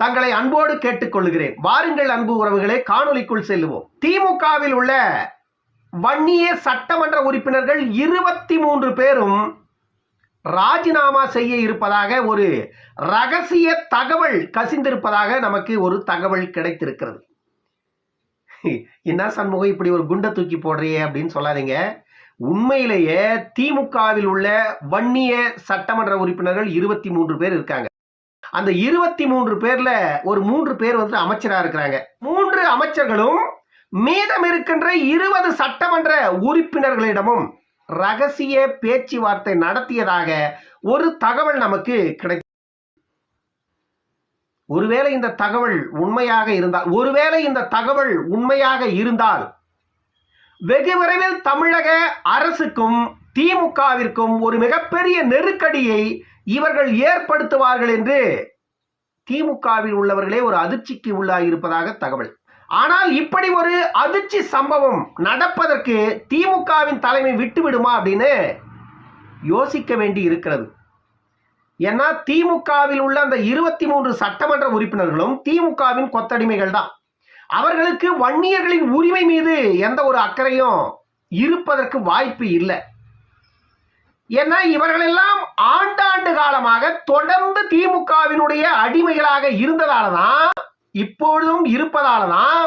தங்களை அன்போடு கேட்டுக்கொள்கிறேன். வாருங்கள் அன்பு உறவுகளே காணொளிக்குள் செல்லுவோம். திமுகவில் உள்ள வன்னிய சட்டமன்ற உறுப்பினர்கள் இருபத்தி மூன்று பேரும் ராஜினாமா செய்ய இருப்பதாக ஒரு ரகசிய தகவல் கசிந்திருப்பதாக நமக்கு ஒரு தகவல் கிடைத்திருக்கிறது. என்ன சண்முகம் இப்படி ஒரு குண்டை தூக்கி போடுறியே அப்படின்னு சொல்லாதீங்க. உண்மையிலேயே திமுகவில் உள்ள வன்னிய சட்டமன்ற உறுப்பினர்கள் இருபத்தி மூன்று பேர் இருக்காங்க. அந்த இருபத்தி மூன்று பேர்ல ஒரு மூன்று பேர் வந்து அமைச்சரா இருக்கிறாங்க. மூன்று அமைச்சர்களும் மீதம் இருக்கின்ற இருபது சட்டமன்ற உறுப்பினர்களிடமும் ரகசிய பேச்சுவார்த்தை நடத்தியதாக ஒரு தகவல் நமக்கு கிடை ஒருவேளை இந்த தகவல் உண்மையாக இருந்தால் ஒருவேளை இந்த தகவல் உண்மையாக இருந்தால் வெகு விரைவில் தமிழக அரசுக்கும் திமுகவிற்கும் ஒரு மிகப்பெரிய நெருக்கடியை இவர்கள் ஏற்படுத்துவார்கள் என்று திமுகவில் உள்ளவர்களே ஒரு அதிர்ச்சிக்கு உள்ளாகியிருப்பதாக தகவல். ஆனால் இப்படி ஒரு அதிர்ச்சி சம்பவம் நடப்பதற்கு திமுகவின் தலைமை விட்டுவிடுமா அப்படின்னு யோசிக்க வேண்டி இருக்கிறது. ஏன்னா திமுகவில் உள்ள அந்த இருபத்தி மூன்று சட்டமன்ற உறுப்பினர்களும் திமுகவின் கொத்தடிமைகள் தான். அவர்களுக்கு வன்னியர்களின் உரிமை மீது எந்த ஒரு அக்கறையும் இருப்பதற்கு வாய்ப்பு இல்லை. ஏன்னா இவர்களெல்லாம் ஆண்டாண்டு காலமாக தொடர்ந்து திமுகவினுடைய அடிமைகளாக இருந்ததால தான் இப்பொழுதும் இருப்பதால தான்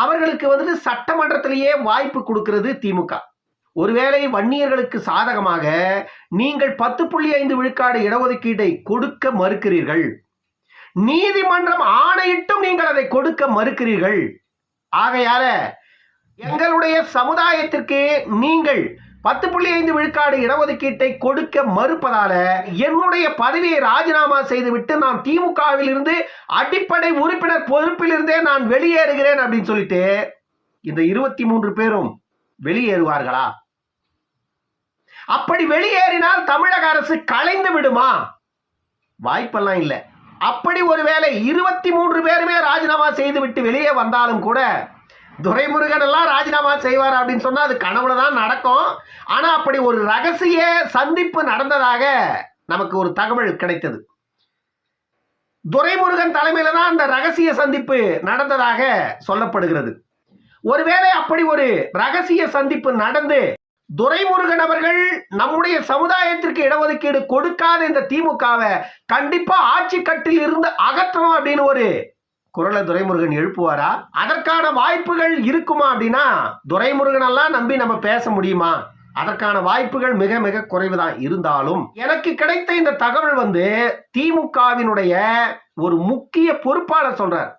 அவர்களுக்கு வந்துட்டு சட்டமன்றத்திலேயே வாய்ப்பு கொடுக்கிறது திமுக. ஒருவேளை வன்னியர்களுக்கு சாதகமாக நீங்கள் பத்து புள்ளி ஐந்து விழுக்காடு இடஒதுக்கீட்டை கொடுக்க மறுக்கிறீர்கள். நீதிமன்றம் ஆணையிட்டும் நீங்கள் அதை கொடுக்க மறுக்கிறீர்கள். ஆகையால எங்களுடைய சமுதாயத்திற்கு நீங்கள் பத்து புள்ளி ஐந்து விழுக்காடு இடஒதுக்கீட்டை கொடுக்க மறுப்பதால என்னுடைய பதவியை ராஜினாமா செய்துவிட்டு நான் திமுகவில் இருந்து அடிப்படை உறுப்பினர் பொறுப்பிலிருந்தே நான் வெளியேறுகிறேன் அப்படின்னு சொல்லிட்டு இந்த இருபத்தி மூன்று பேரும் வெளியேறுவார்களா? அப்படி வெளியேறினால் தமிழக அரசு கலைந்து விடுமா? வாய்ப்பெல்லாம் இல்லை. அப்படி ஒருவேளை இருபத்தி மூன்று பேருமே ராஜினாமா செய்துவிட்டு வெளியே வந்தாலும் கூட துரைமுருகன் எல்லாம் ராஜினாமா செய்வார் அப்படின்னு சொன்னா அது கனவுல தான் நடக்கும். ஆனா அப்படி ஒரு ரகசிய சந்திப்பு நடந்ததாக நமக்கு ஒரு தகவல் கிடைத்தது. துரைமுருகன் தலைமையில தான் அந்த ரகசிய சந்திப்பு நடந்ததாக சொல்லப்படுகிறது. ஒருவேளை அப்படி ஒரு ரகசிய சந்திப்பு நடந்து துரைமுருகன் அவர்கள் நம்முடைய சமுதாயத்திற்கு இடஒதுக்கீடு கொடுக்காத இந்த திமுகவை கண்டிப்பா ஆட்சி கட்டில் இருந்து அகற்றணும் அப்படின்னு ஒரு குரலை துரைமுருகன் எழுப்புவாரா? அதற்கான வாய்ப்புகள் இருக்குமா அப்படின்னா துரைமுருகன் எல்லாம் நம்பி நம்ம பேச முடியுமா? அதற்கான வாய்ப்புகள் மிக மிக குறைவுதான். இருந்தாலும் எனக்கு கிடைத்த இந்த தகவல் வந்து திமுகவினுடைய ஒரு முக்கிய பொறுப்பாளர் சொல்றார்.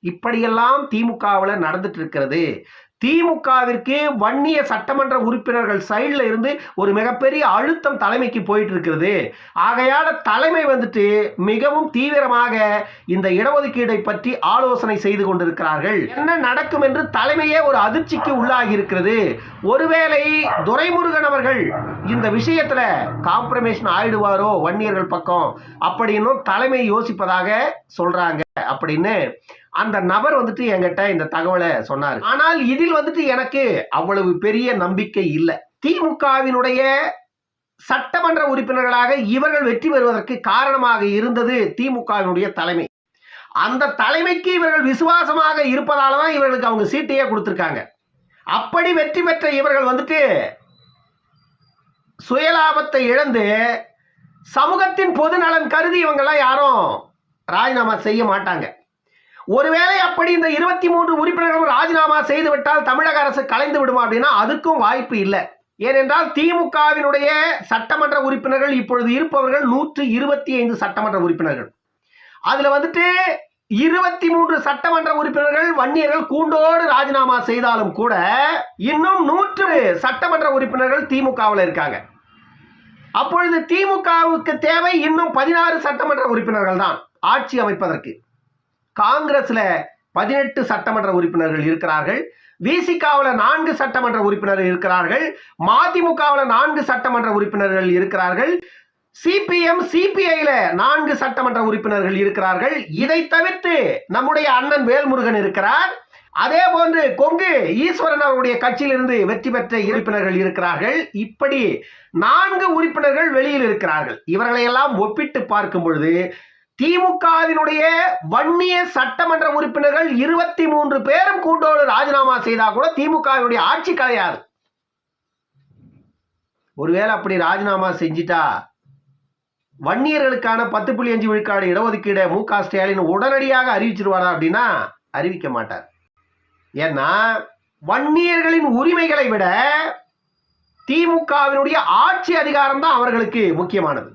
இப்படியெல்லாம் திமுகவில் நடந்துட்டு இருக்கிறது. திமுகவிற்கு வன்னிய சட்டமன்ற உறுப்பினர்கள் சைடில் இருந்து ஒரு மிகப்பெரிய அழுத்தம் தலைமைக்கு போயிட்டு இருக்கிறது ஆகையால தலைமை வந்துட்டு மிகவும் தீவிரமாக இந்த இடஒதுக்கீடை பற்றி ஆலோசனை செய்து கொண்டிருக்கிறார்கள். என்ன நடக்கும் என்று தலைமையே ஒரு அதிர்ச்சிக்கு உள்ளாகி இருக்கிறது. ஒருவேளை துரைமுருகன் அவர்கள் இந்த விஷயத்துல காம்ப்ரமைஷன் ஆயிடுவாரோ வன்னியர்கள் பக்கம்? அப்படின்னும் தலைமை யோசிப்பதாக சொல்றாங்க அப்படின்னு அந்த நபர் வந்துட்டு என்கிட்ட இந்த தகவலை சொன்னார். ஆனால் இதில் வந்துட்டு எனக்கு அவ்வளவு பெரிய நம்பிக்கை இல்லை. திமுகவினுடைய சட்டமன்ற உறுப்பினர்களாக இவர்கள் வெற்றி பெறுவதற்கு காரணமாக இருந்தது திமுகவினுடைய தலைமை. அந்த தலைமைக்கு இவர்கள் விசுவாசமாக இருப்பதால தான் இவர்களுக்கு அவங்க சீட்டையே கொடுத்துருக்காங்க. அப்படி வெற்றி பெற்ற இவர்கள் வந்துட்டு சுயலாபத்தை இழந்து சமூகத்தின் பொது நலன் கருதி இவங்கெல்லாம் யாரும் ராஜினாமா செய்ய மாட்டாங்க. ஒருவேளை அப்படி இந்த இருபத்தி மூன்று உறுப்பினர்களும் ராஜினாமா செய்துவிட்டால் தமிழக அரசு கலைந்து விடுமா அப்படின்னா அதுக்கும் வாய்ப்பு இல்லை. ஏனென்றால் திமுகவினுடைய சட்டமன்ற உறுப்பினர்கள் இப்பொழுது இருப்பவர்கள் நூற்று இருபத்தி ஐந்து சட்டமன்ற உறுப்பினர்கள். அதுல வந்துட்டு இருபத்தி மூன்று சட்டமன்ற உறுப்பினர்கள் வன்னியர்கள் கூண்டோடு ராஜினாமா செய்தாலும் கூட இன்னும் நூற்று சட்டமன்ற உறுப்பினர்கள் திமுகவில் இருக்காங்க. அப்பொழுது திமுகவுக்கு தேவை இன்னும் பதினாறு சட்டமன்ற உறுப்பினர்கள் தான் ஆட்சி அமைப்பதற்கு. காங்கிரஸ்ல பதினெட்டு சட்டமன்ற உறுப்பினர்கள் இருக்கிறார்கள். விசிகாவில் நான்கு சட்டமன்ற உறுப்பினர்கள் இருக்கிறார்கள். மதிமுகவில் நான்கு சட்டமன்ற உறுப்பினர்கள் இருக்கிறார்கள். சிபிஎம் சிபிஐல நான்கு சட்டமன்ற உறுப்பினர்கள் இருக்கிறார்கள். இதை தவிர்த்து நம்முடைய அண்ணன் வேல்முருகன் இருக்கிறார். அதே போன்று கொங்கு ஈஸ்வரன் அவருடைய கட்சியிலிருந்து வெற்றி பெற்ற உறுப்பினர்கள் இருக்கிறார்கள். இப்படி நான்கு உறுப்பினர்கள் வெளியில் இருக்கிறார்கள். இவர்களையெல்லாம் ஒப்பிட்டு பார்க்கும் பொழுது திமுகவினுடைய வன்னிய சட்டமன்ற உறுப்பினர்கள் இருபத்தி மூன்று பேரும் கூட்டோடு ராஜினாமா செய்தா கூட திமுகவினுடைய ஆட்சி கிடையாது ஒருவேளை அப்படி ராஜினாமா செஞ்சிட்டா வன்னியர்களுக்கான பத்து புள்ளி அஞ்சு விழுக்காடு இடஒதுக்கீடு மு க ஸ்டாலின் உடனடியாக அறிவிச்சிருவாரா அப்படின்னா அறிவிக்க மாட்டார். ஏன்னா வன்னியர்களின் உரிமைகளை விட திமுகவினுடைய ஆட்சி அதிகாரம் தான் அவர்களுக்கு முக்கியமானது.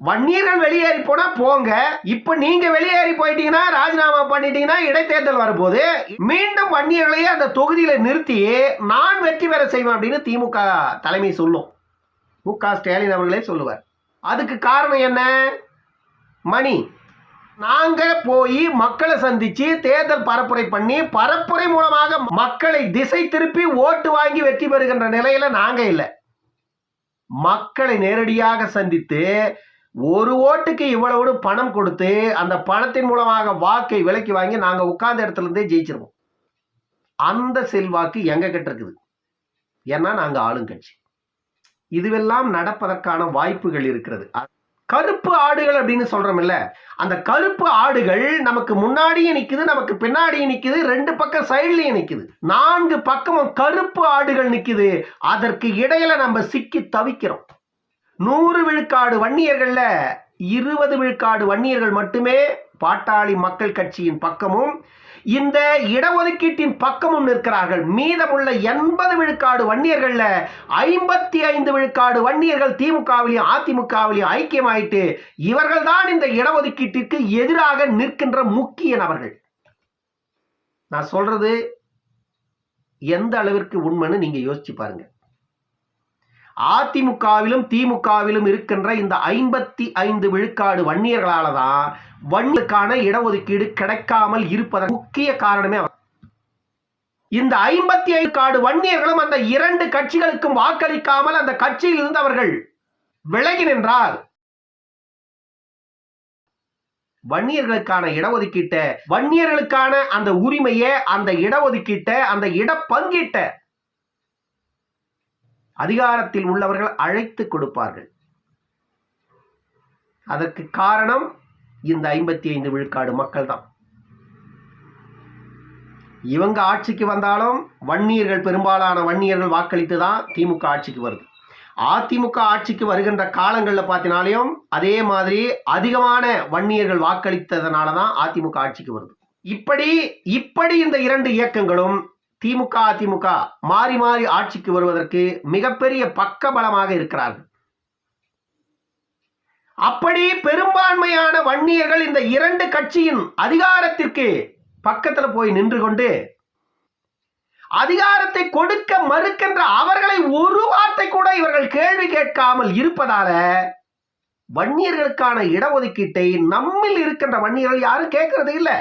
வன்னியர்கள் வெளியேறி போனா போங்க. இப்ப நீங்க வெளியேறி போயிட்டீங்கன்னா ராஜினாமா பண்ணிட்டீங்கன்னா இடைத்தேர்தல் வரும்போது மீண்டும் வன்னியர்களையே அந்த தொகுதியில நிறுத்தி நான் வெற்றி பெற செய்வேன் அப்படின்னு திமுக தலைமை சொல்லும். மு க ஸ்டாலின் அவர்களே சொல்லுவார். அதுக்கு காரணம் என்ன? மணி நாங்க போய் மக்களை சந்திச்சு தேர்தல் பரப்புரை பண்ணி பரப்புரை மூலமாக மக்களை திசை திருப்பி ஓட்டு வாங்கி வெற்றி பெறுகின்ற நிலையில நாங்க இல்லை. மக்களை நேரடியாக சந்தித்து ஒரு ஓட்டுக்கு இவ்வளவு பணம் கொடுத்து அந்த பணத்தின் மூலமாக வாக்கை விலக்கி வாங்கி நாங்கள் உட்கார்ந்த இடத்துல இருந்தே ஜெயிச்சிருவோம். அந்த செல்வாக்கு எங்க கிட்ட இருக்குது? ஏன்னா நாங்கள் ஆளுங்கட்சி இதுவெல்லாம் நடப்பதற்கான வாய்ப்புகள் இருக்கிறது. கருப்பு ஆடுகள் அப்படின்னு சொல்றோம்ல அந்த கருப்பு ஆடுகள் நமக்கு முன்னாடியும் நிற்குது நமக்கு பின்னாடியும் நிற்குது ரெண்டு பக்கம் சைட்லயும் நிற்குது நான்கு பக்கமும் கருப்பு ஆடுகள் நிற்குது அதற்கு இடையில நம்ம சிக்கி தவிக்கிறோம். நூறு விழுக்காடு வன்னியர்களில் இருபது விழுக்காடு வன்னியர்கள் மட்டுமே பாட்டாளி மக்கள் கட்சியின் பக்கமும் இந்த இடஒதுக்கீட்டின் பக்கமும் நிற்கிறார்கள். மீதமுள்ள எண்பது விழுக்காடு வன்னியர்களில் ஐம்பத்தி ஐந்து விழுக்காடு வன்னியர்கள் திமுகவிலையும் அதிமுகவிலையும் ஐக்கியமாயிட்டு இவர்கள் தான் இந்த இடஒதுக்கீட்டிற்கு எதிராக நிற்கின்ற முக்கிய நபர்கள். நான் சொல்றது எந்த அளவிற்கு உண்மைன்னு நீங்க யோசிச்சு பாருங்க. அதிமுகவிலும் திமுகவிலும் இருக்கின்ற இந்த ஐம்பத்தி ஐந்து விழுக்காடு வன்னியர்களால தான் வன்னியருக்கான இடஒதுக்கீடு கிடைக்காமல் இருப்பதன் முக்கிய காரணமே அவர். இந்த ஐம்பத்தி ஐந்து காடு வன்னியர்களும் அந்த இரண்டு கட்சிகளுக்கும் வாக்களிக்காமல் அந்த கட்சியில் இருந்து அவர்கள் விலகி நின்றால் வன்னியர்களுக்கான இடஒதுக்கீட்டை வன்னியர்களுக்கான அந்த உரிமையை அந்த இடஒதுக்கீட்டை அந்த இடப்பங்கீட்டை அதிகாரத்தில் உள்ளவர்கள் அழைத்து கொடுப்பார்கள். அதற்கு காரணம் இந்த ஐம்பத்தி ஐந்து விழுக்காடு மக்கள் தான் இவங்க ஆட்சிக்கு வந்தாலும் வன்னியர்கள் பெரும்பாலான வன்னியர்கள் வாக்களித்து தான் திமுக ஆட்சிக்கு வருது. அதிமுக ஆட்சிக்கு வருகின்ற காலங்களில் பார்த்தினாலையும் அதே மாதிரி அதிகமான வன்னியர்கள் வாக்களித்ததனால தான் அதிமுக ஆட்சிக்கு வருது. இப்படி இப்படி இந்த இரண்டு இயக்கங்களும் திமுக அதிமுக மாறி மாறி ஆட்சிக்கு வருவதற்கு மிகப்பெரிய பக்கபலமாக இருக்கிறார்கள். அப்படி பெரும்பான்மையான வன்னியர்கள் இந்த இரண்டு கட்சியின் அதிகாரத்திற்கு பக்கத்துல போய் நின்று கொண்டு அதிகாரத்தை கொடுக்க மறுக்கின்ற அவர்களை ஒரு வார்த்தை கூட இவர்கள் கேள்வி கேட்காமல் இருப்பதால வன்னியர்களுக்கான இடஒதுக்கீட்டை நம்மில் இருக்கின்ற வன்னியர்கள் யாரும் கேட்கறது இல்லை.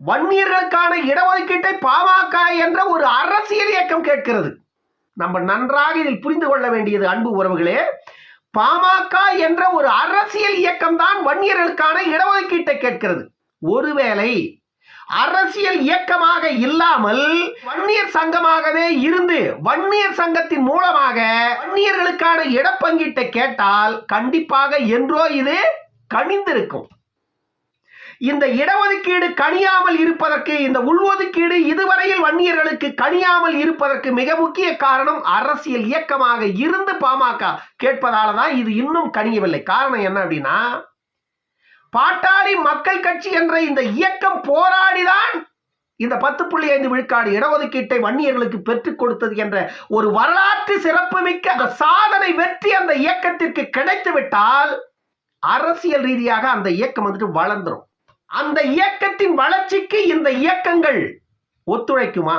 வன்னியர்களுக்கான இடஒதுக்கீட்டை பாமக என்ற ஒரு அரசியல் இயக்கம் கேட்கிறது. நம்ம நன்றாக இதில் புரிந்து கொள்ள வேண்டியது அன்பு உறவுகளே பாமக என்ற ஒரு அரசியல் இயக்கம் தான் வன்னியர்களுக்கான இடஒதுக்கீட்டை கேட்கிறது. ஒருவேளை அரசியல் இயக்கமாக இல்லாமல் வன்னியர் சங்கமாகவே இருந்து வன்னியர் சங்கத்தின் மூலமாக வன்னியர்களுக்கான இடப்பங்கீட்டை கேட்டால் கண்டிப்பாக என்றோ இது கணிந்திருக்கும் இந்த இடஒதுக்கீடு கணியாமல் இருப்பதற்கு இந்த உள்ஒதுக்கீடு இதுவரையில் வன்னியர்களுக்கு கணியாமல் இருப்பதற்கு மிக முக்கிய காரணம் அரசியல் இயக்கமாக இருந்து பாமக கேட்பதால தான் இது இன்னும் கணியவில்லை காரணம் என்ன அப்படின்னா பாட்டாளி மக்கள் கட்சி என்ற இந்த இயக்கம் போராடிதான் இந்த பத்து புள்ளி ஐந்து விழுக்காடு இடஒதுக்கீட்டை வன்னியர்களுக்கு பெற்றுக் கொடுத்தது என்ற ஒரு வரலாற்று சிறப்புமிக்க அந்த சாதனை வெற்றி அந்த இயக்கத்திற்கு கிடைத்து விட்டால் அரசியல் ரீதியாக அந்த இயக்கம் வந்துட்டு வளர்ந்துரும். அந்த இயக்கத்தின் வளர்ச்சிக்கு இந்த இயக்கங்கள் ஒத்துழைக்குமா?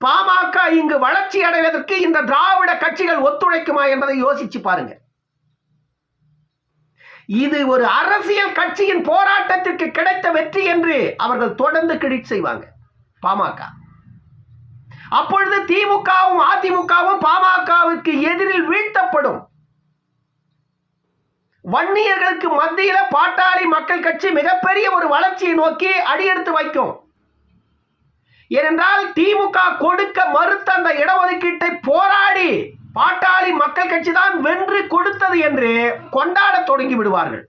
பாமக இங்கு வளர்ச்சி அடைவதற்கு இந்த திராவிட கட்சிகள் ஒத்துழைக்குமா என்பதை யோசிச்சு பாருங்க. இது ஒரு அரசியல் கட்சியின் போராட்டத்திற்கு கிடைத்த வெற்றி என்று அவர்கள் தொடர்ந்து கிரெடிட் செய்வாங்க பாமக. அப்பொழுது திமுகவும் அதிமுகவும் பாமகவுக்கு எதிரில் வீழ்த்தப்படும் வன்னியர்களுக்கு மத்தியில பாட்டாளி மக்கள் கட்சி மிகப்பெரிய ஒரு வளர்ச்சியை நோக்கி அடியெடுத்து வைக்கும். ஏனென்றால் திமுக கொடுக்க மறுத்த அந்த இடஒதுக்கீட்டை போராடி பாட்டாளி மக்கள் கட்சி தான் வென்று கொடுத்தது என்று கொண்டாட தொடங்கி விடுவார்கள்.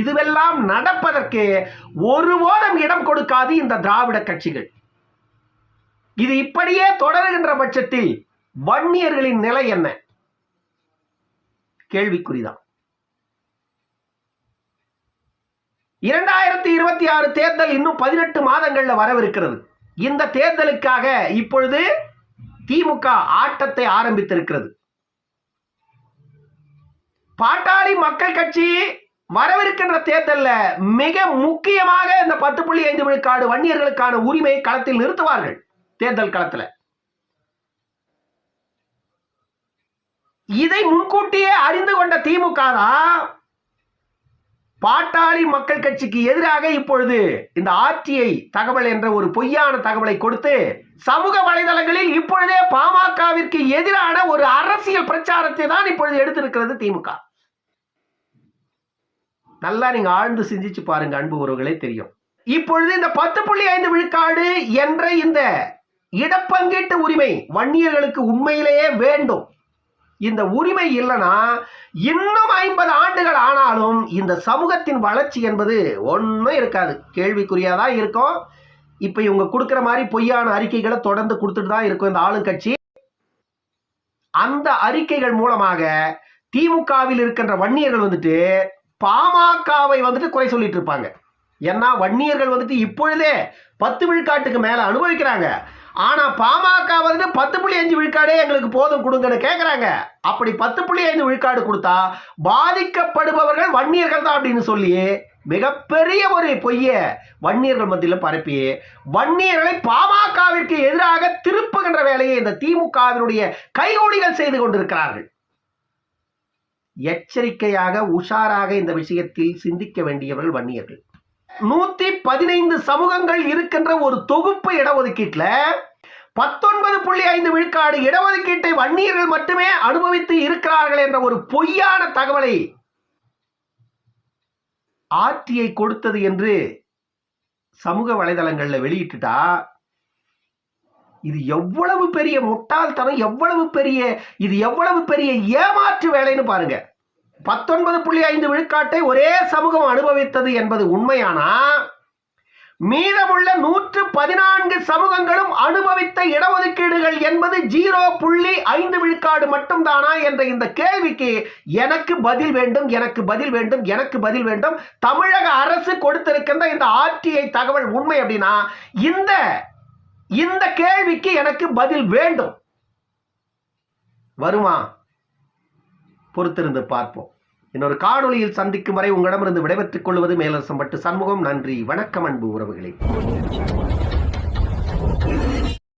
இதுவெல்லாம் நடப்பதற்கு ஒருபோதும் இடம் கொடுக்காது இந்த திராவிட கட்சிகள். இது இப்படியே தொடருகின்ற பட்சத்தில் வன்னியர்களின் நிலை என்ன? கேள்விக்குறிதான். இரண்டாயிரத்தி இருபத்தி ஆறு தேர்தல் இன்னும் பதினெட்டு மாதங்கள்ல வரவிருக்கிறது. இந்த தேர்தலுக்காக இப்பொழுது திமுக ஆட்டத்தை ஆரம்பித்திருக்கிறது. பாட்டாளி மக்கள் கட்சி வரவிருக்கின்ற தேர்தல்ல மிக முக்கியமாக இந்த பத்து புள்ளி ஐந்து விழுக்காடு வன்னியர்களுக்கான உரிமையை களத்தில் நிறுத்துவார்கள் தேர்தல் களத்துல. இதை முன்கூட்டியே அறிந்து கொண்ட திமுக தான் பாட்டாளி மக்கள் கட்சிக்கு எதிராக இப்பொழுது இந்த ஆட்சியை தகவல் என்ற ஒரு பொய்யான தகவலை கொடுத்து சமூக வலைதளங்களில் இப்பொழுதே பாமகவிற்கு எதிரான ஒரு அரசியல் பிரச்சாரத்தை தான் இப்பொழுது எடுத்திருக்கிறது திமுக. நல்லா நீங்க ஆழ்ந்து சிந்திச்சு பாருங்க அன்பு உறவுகளே தெரியும். இப்பொழுது இந்த பத்து புள்ளி ஐந்து விழுக்காடு என்ற இந்த இடப்பங்கீட்டு உரிமை வன்னியர்களுக்கு உண்மையிலேயே வேண்டும். இந்த உரிமை இல்லைன்னா இன்னும் ஐம்பது ஆண்டுகள் ஆனாலும் இந்த சமூகத்தின் வளர்ச்சி என்பது ஒன்றும் இருக்காது. கேள்விக்குறியாக தான் இருக்கும். இப்போ இவங்க கொடுக்குற மாதிரி பொய்யான அறிக்கைகளை தொடர்ந்து கொடுத்துட்டு தான் இருக்கும் இந்த ஆளுங்கட்சி. அந்த அறிக்கைகள் மூலமாக திமுகவில் இருக்கின்ற வன்னியர்கள் வந்துட்டு பாமகவை வந்துட்டு குறை சொல்லிட்டு இருப்பாங்க. ஏன்னா வன்னியர்கள் வந்துட்டு இப்பொழுதே பத்து விழுக்காட்டுக்கு மேல அனுபவிக்கிறாங்க. ஆனா பாமக வந்துட்டு பத்து புள்ளி அஞ்சு விழுக்காடே எங்களுக்கு போதும் கொடுங்கன்னு கேட்குறாங்க அப்படி பத்து புள்ளி ஐந்து விழுக்காடு கொடுத்தா பாதிக்கப்படுபவர்கள் வன்னியர்கள் தான் அப்படின்னு சொல்லி மிகப்பெரிய ஒரு பொய்ய வன்னியர்கள் மத்தியில் பரப்பி வன்னியர்களை பாமகவிற்கு எதிராக திருப்புகின்ற வேலையை இந்த திமுகவினுடைய கைகூலிகள் செய்து கொண்டிருக்கிறார்கள். எச்சரிக்கையாக உஷாராக இந்த விஷயத்தில் சிந்திக்க வேண்டியவர்கள் வன்னியர்கள். நூத்தி பதினைந்து சமூகங்கள் இருக்கின்ற ஒரு தொகுப்பு இடஒதுக்கீட்டில் பத்தொன்பது புள்ளி ஐந்து விழுக்காடு இடஒதுக்கீட்டை வன்னியர்கள் மட்டுமே அனுபவித்து இருக்கிறார்கள் என்ற ஒரு பொய்யான தகவலை ஆட்சியை கொடுத்தது என்று சமூக வலைதளங்களில் வெளியிட்டுட்டா இது எவ்வளவு பெரிய முட்டாள்தனம் எவ்வளவு பெரிய இது எவ்வளவு பெரிய ஏமாற்று வேலைன்னு பாருங்க. பத்தொன்பது புள்ளி ஐந்து விழுக்காட்டை ஒரே சமூகம் அனுபவித்தது என்பது உண்மையானா? மீதமுள்ள நூற்று பதினான்கு சமூகங்களும் அனுபவித்த இடஒதுக்கீடுகள் என்பது ஜீரோ புள்ளி ஐந்து விழுக்காடு மட்டும்தானா என்ற இந்த கேள்விக்கு எனக்கு பதில் வேண்டும் எனக்கு பதில் வேண்டும் எனக்கு பதில் வேண்டும். தமிழக அரசு கொடுத்திருக்கின்ற இந்த ஆர்டிஐ தகவல் உண்மை அப்படின்னா இந்த இந்த கேள்விக்கு எனக்கு பதில் வேண்டும். வருமா? பொறுத்திருந்து பார்ப்போம். இன்னொரு காணொளியில் சந்திக்கும் வரை உங்களிடமிருந்து விடைபெற்றுக் கொள்வது மேலரசம் பட்டு சண்முகம். நன்றி வணக்கம் அன்பு உறவுகளே.